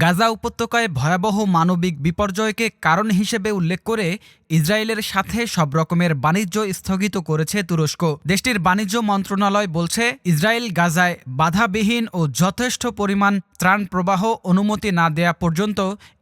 গাজা উপত্যকায় ভয়াবহ মানবিক বিপর্যয়কে কারণ হিসেবে উল্লেখ করে ইসরায়েলের সাথে সব রকমের বাণিজ্য স্থগিত করেছে তুরস্ক। দেশটির বাণিজ্য মন্ত্রণালয় বলছে, ইসরায়েল গাজায় বাধাবিহীন ও যথেষ্ট পরিমাণ ত্রাণ প্রবাহ অনুমতি না দেয়া পর্যন্ত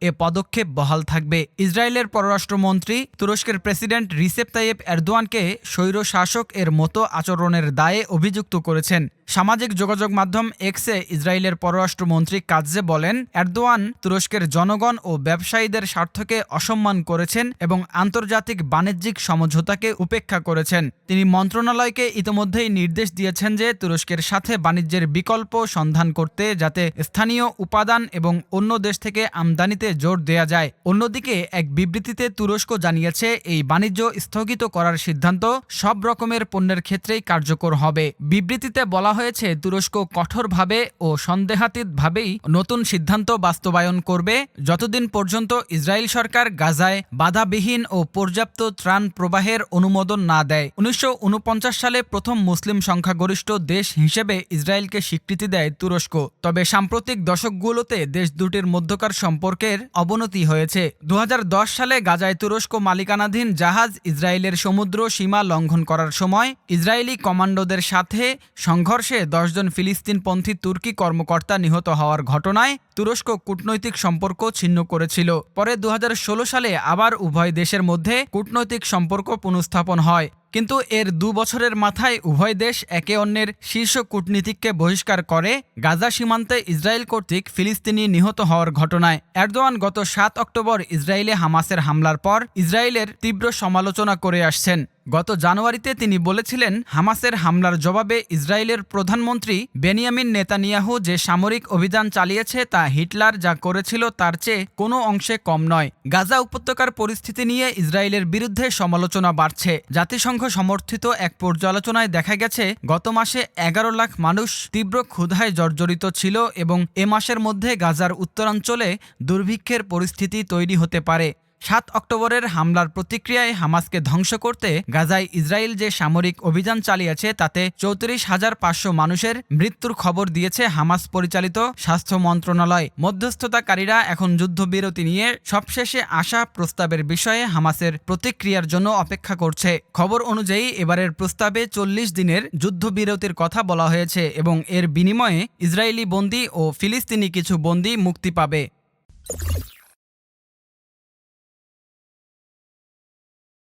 এ পদক্ষেপ বহাল থাকবে। ইসরায়েলের পররাষ্ট্রমন্ত্রী, তুরস্কের প্রেসিডেন্ট রিসেপ তাইয়েব এরদোয়ানকে স্বৈর শাসক এর মতো আচরণের দায়ে অভিযুক্ত করেছেন। সামাজিক যোগাযোগ মাধ্যম এক্সে ইসরায়েলের পররাষ্ট্রমন্ত্রী কাজে বলেন, এরদোয়ান তুরস্কের জনগণ ও ব্যবসায়ীদের স্বার্থকে অসম্মান করেছেন এবং আন্তর্জাতিক বাণিজ্যিক সমঝোতাকে উপেক্ষা করেছেন। তিনি মন্ত্রণালয়কে ইতোমধ্যেই নির্দেশ দিয়েছেন যে তুরস্কের সাথে বাণিজ্যের বিকল্প সন্ধান করতে যাতে স্থানীয় উপাদান এবং অন্য দেশ থেকে আমদানিতে জোর দেয়া যায়। অন্যদিকে এক বিবৃতিতে তুরস্ক জানিয়েছে, এই বাণিজ্য স্থগিত করার সিদ্ধান্ত সব রকমের পণ্যের ক্ষেত্রেই কার্যকর হবে। বিবৃতিতে বলা হয়েছে, তুরস্ক কঠোরভাবে ও সন্দেহাতীতভাবেই নতুন সিদ্ধান্ত বাস্তবায়ন করবে। যতদিন পর্যন্ত ইসরায়েল সরকার গাজায় বাধাবিহীন ও পর্যাপ্ত ত্রাণ প্রবাহের অনুমোদন না দেয়। উনিশশো উনপঞ্চাশ সালে প্রথম মুসলিম সংখ্যাগরিষ্ঠ দেশ হিসেবে ইসরায়েলকে স্বীকৃতি দেয় তুরস্ক। তবে সাম্প্রতিক দশকগুলোতে দেশ দুটির মধ্যকার সম্পর্কের অবনতি হয়েছে। দু হাজার দশ সালে গাজায় তুরস্ক মালিকানাধীন জাহাজ ইসরায়েলের সমুদ্র সীমা লঙ্ঘন করার সময় ইসরায়েলি কমান্ডোদের সাথে সংঘর্ষে দশজন ফিলিস্তিনপন্থী তুর্কি কর্মকর্তা নিহত হওয়ার ঘটনায় তুরস্ক কূটনৈতিক সম্পর্ক ছিন্ন করেছিল। পরে দু হাজার ষোলো সালে আবার উভয় দেশের মধ্যে কূটনৈতিক সম্পর্ক পুনঃস্থাপন হয়। কিন্তু এর দু বছরের মাথায় উভয় দেশ একে অন্যের শীর্ষ কূটনীতিককে বহিষ্কার করে গাজা সীমান্তে ইসরায়েল কর্তৃক ফিলিস্তিনি নিহত হওয়ার ঘটনায়। এরদোয়ান গত সাত অক্টোবর ইসরায়েলে হামাসের হামলার পর ইসরায়েলের তীব্র সমালোচনা করে আসছেন। গত জানুয়ারিতে তিনি বলেছিলেন, হামাসের হামলার জবাবে ইসরায়েলের প্রধানমন্ত্রী বেনিয়ামিন নেতানিয়াহু যে সামরিক অভিযান চালিয়েছে তা হিটলার যা করেছিল তার চেয়ে কোনো অংশে কম নয়। গাজা উপত্যকার পরিস্থিতি নিয়ে ইসরায়েলের বিরুদ্ধে সমালোচনা বাড়ছে। জাতিসংঘ সমর্থিত এক পর্যালোচনায় দেখা গেছে, গত মাসে এগারো লাখ মানুষ তীব্র ক্ষুধায় জর্জরিত ছিল এবং এ মাসের মধ্যে গাজার উত্তরাঞ্চলে দুর্ভিক্ষের পরিস্থিতি তৈরি হতে পারে। সাত অক্টোবরের হামলার প্রতিক্রিয়ায় হামাসকে ধ্বংস করতে গাজায় ইসরায়েল যে সামরিক অভিযান চালিয়েছে, তাতে চৌত্রিশ হাজার পাঁচশো মানুষের মৃত্যুর খবর দিয়েছে হামাস পরিচালিত স্বাস্থ্য মন্ত্রণালয়। মধ্যস্থতাকারীরা এখন যুদ্ধবিরতি নিয়ে সবশেষে আসা প্রস্তাবের বিষয়ে হামাসের প্রতিক্রিয়ার জন্য অপেক্ষা করছে। খবর অনুযায়ী এবারের প্রস্তাবে চল্লিশ দিনের যুদ্ধবিরতির কথা বলা হয়েছে এবং এর বিনিময়ে ইসরায়েলি বন্দী ও ফিলিস্তিনি কিছু বন্দী মুক্তি পাবে।